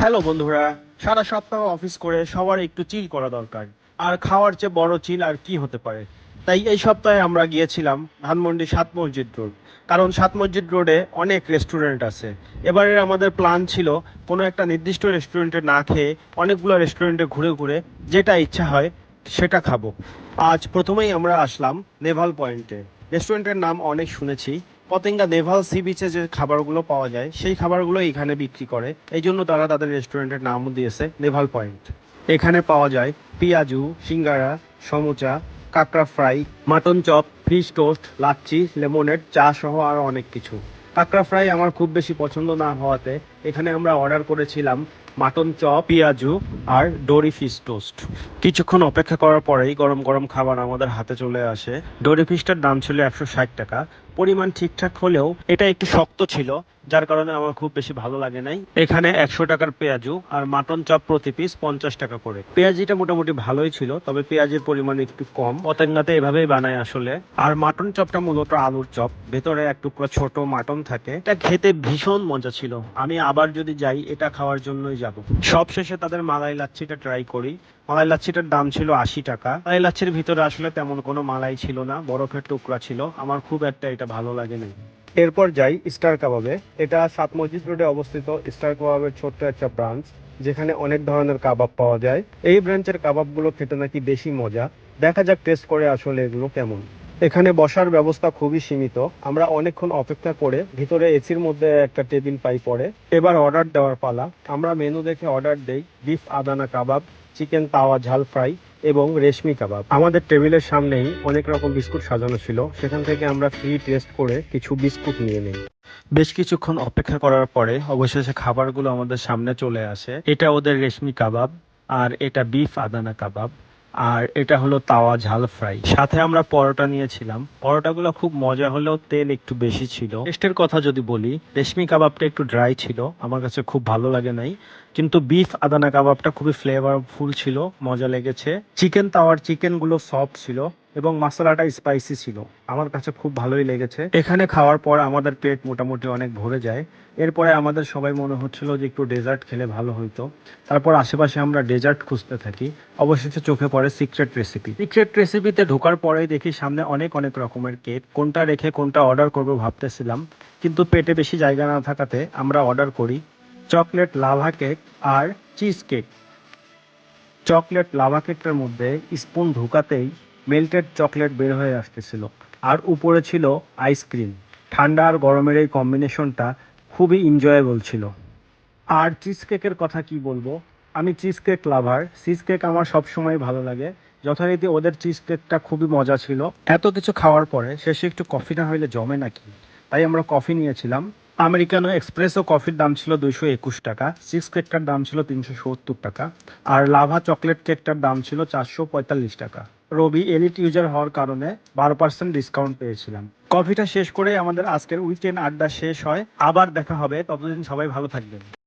Hello বন্ধুরা, সারা সপ্তাহ office করে সবার একটু চিল করা দরকার। আর খাওয়ার চেয়ে বড় চিল আর কি হতে পারে? তাই এই সপ্তাহে আমরা গিয়েছিলাম ধানমন্ডি সাত মসজিদ রোড। কারণ সাত মসজিদ রোডে অনেক রেস্টুরেন্ট আছে। এবারে আমাদের প্ল্যান ছিল কোনো একটা নির্দিষ্ট রেস্টুরেন্টে না খেয়ে অনেকগুলো রেস্টুরেন্টে ঘুরে ঘুরে যেটা ইচ্ছা হয় সেটা খাব। আজ প্রথমেই আমরা আসলাম নেভাল পয়েন্টে। রেস্টুরেন্টের নাম অনেক শুনেছি। পতেঙ্গা নেভাল সি বিচে যে খাবারগুলো পাওয়া যায়, সেই খাবারগুলো এখানে বিক্রি করে। এই জন্য তারা তাদের রেস্টুরেন্টের নামও দিয়েছে নেভাল পয়েন্ট। এখানে পাওয়া যায় পিয়াজু, সিঙ্গারা, সমুচা, কাঁকড়া fry, mutton chop, fish toast, lassi, lemonade, চা সহ আরও অনেক কিছু। কাঁকড়া ফ্রাই আমার খুব বেশি পছন্দ না হওয়াতে এখানে আমরা অর্ডার করেছিলাম মাটন চপ, পেঁয়াজু আর ডোরি ফিশ টোস্ট। কিছুক্ষণ অপেক্ষা করার পরেই গরম গরম খাবার আমাদের হাতে চলে আসে। ডোরি ফিশটার দাম ছিল একশো ষাট টাকা। পরিমাণ ঠিকঠাক হলেও এটা একটু শক্ত ছিল, যার কারণে আমার খুব বেশি ভালো লাগে নাই। এখানে একশো টাকার পেঁয়াজু আর মাটন চপ প্রতি পিস পঞ্চাশ টাকা করে। পেঁয়াজিটা মোটামুটি ভালোই ছিল, তবে পেঁয়াজের পরিমাণ একটু কম। পতেঙ্গাতে এভাবেই বানায় আসলে। আর মাটন চপটা মূলত আলুর চপ, ভেতরে এক টুকরো ছোট মাটন থাকে। এটা খেতে ভীষণ মজা ছিল। আমি আবার যদি যাই, এটা খাওয়ার জন্যই যাব। সব শেষে তাদের মালাই লাচ্ছিটা ট্রাই করি। মালাই লাচ্ছিটার দাম ছিল আশি টাকা। মালাই লাচ্ছির ভিতরে আসলে তেমন কোনো মালাই ছিল না, বরফের টুকরা ছিল। আমার খুব একটা এটা ভালো লাগেনি এরপর যাই স্টার কাবাবে। এটা সাত মসজিদ রোডে অবস্থিত স্টার কাবাবের ছোট্ট একটা ব্রাঞ্চ, যেখানে অনেক ধরনের কাবাব পাওয়া যায়। এই ব্রাঞ্চের কাবাবগুলো খেতে নাকি বেশি মজা। দেখা যাক টেস্ট করে আসলে এগুলো কেমন। এখানে বসার ব্যবস্থা খুবই সীমিত। আমরা অনেকক্ষণ অপেক্ষা করে ভিতরে এসির মধ্যে একটা টেবিল পাই পরে। এবার অর্ডার দেওয়ার পালা। আমরা মেনু দেখে অর্ডার দেই। বিফ আদানা কাবাব চিকেন তাওয়া ঝাল ফ্রাই এবং রেশমি কাবাব। আমাদের টেবিলের সামনেই অনেক রকম বিস্কুট সাজানো ছিল। সেখান থেকে আমরা ফ্রি টেস্ট করে কিছু বিস্কুট নিয়ে নিই। বেশ কিছুক্ষণ অপেক্ষা করার পরে অবশেষে খাবারগুলো আমাদের সামনে চলে আসে। এটা ওদের রেশমি কাবাব আর এটা বিফ আদানা কাবাব। আর এটা হলো তাওয়া ঝাল ফ্রাই। সাথে আমরা পরোটা নিয়েছিলাম। পরোটাগুলো খুব মজা হলেও তেল একটু বেশি ছিল। টেস্টের কথা যদি বলি, রেশমি কাবাবটা একটু ড্রাই ছিল, আমার কাছে খুব ভালো লাগে নাই। কিন্তু বিফ আদানা কাবাবটা খুবই ফ্লেভারফুল ছিল, মজা লেগেছে। চিকেন, তাওয়ার চিকেনগুলো সফট ছিল। এবং মশলাটা স্পাইসি ছিল। আমার কাছে খুব ভালোই লেগেছে। এখানে খাওয়ার পর আমাদের পেট মোটামুটি অনেক ভরে যায়। এরপরে আমাদের সবাই মনে হচ্ছিল যে একটু ডেজার্ট খেলে ভালো হইতো। তারপর আশেপাশে আমরা ডেজার্ট খুঁজতে থাকি। অবশেষে চোখে পড়ে সিক্রেট রেসিপি সিক্রেট রেসিপিতে ঢোকার পরেই দেখি সামনে অনেক অনেক রকমের কেক কোনটা রেখে কোনটা অর্ডার করব ভাবতেছিলাম। কিন্তু পেটে বেশি জায়গা না থাকাতে আমরা অর্ডার করি চকলেট লাভা কেক আর চিজ কেক চকলেট লাভা কেকটার মধ্যে স্পুন ঢুকাতেই মেল্টেড চকলেট বের হয়ে আসতেছিল। আর উপরে ছিল আইসক্রিম ঠান্ডা আর গরমের এই কম্বিনেশনটা খুবই এনজয়েবল ছিল। আর চিজ কেকের কথা কি বলব? আমি চিজ কেক লাভার চিজ কেক আমার সবসময় ভালো লাগে। যথারীতি ওদের চিজ কেকটা খুবই মজা ছিল। এত কিছু খাওয়ার পরে শেষে একটু কফি না হইলে জমে নাকি? তাই আমরা কফি নিয়েছিলাম। আমেরিকানো এক্সপ্রেসও কফির দাম ছিল দুইশো একুশ টাকা। চিজ কেকটার দাম ছিল তিনশো সত্তর টাকা। আর লাভা চকলেট কেকটার দাম ছিল চারশো পঁয়তাল্লিশ টাকা। রবি এলিট ইউজার হওয়ার কারণে বারো পার্সেন্ট ডিসকাউন্ট পেয়েছিলাম। কফিটা শেষ করে আমাদের আজকের উইকেন্ড আড্ডা শেষ হয়। আবার দেখা হবে। ততদিন সবাই ভালো থাকবেন।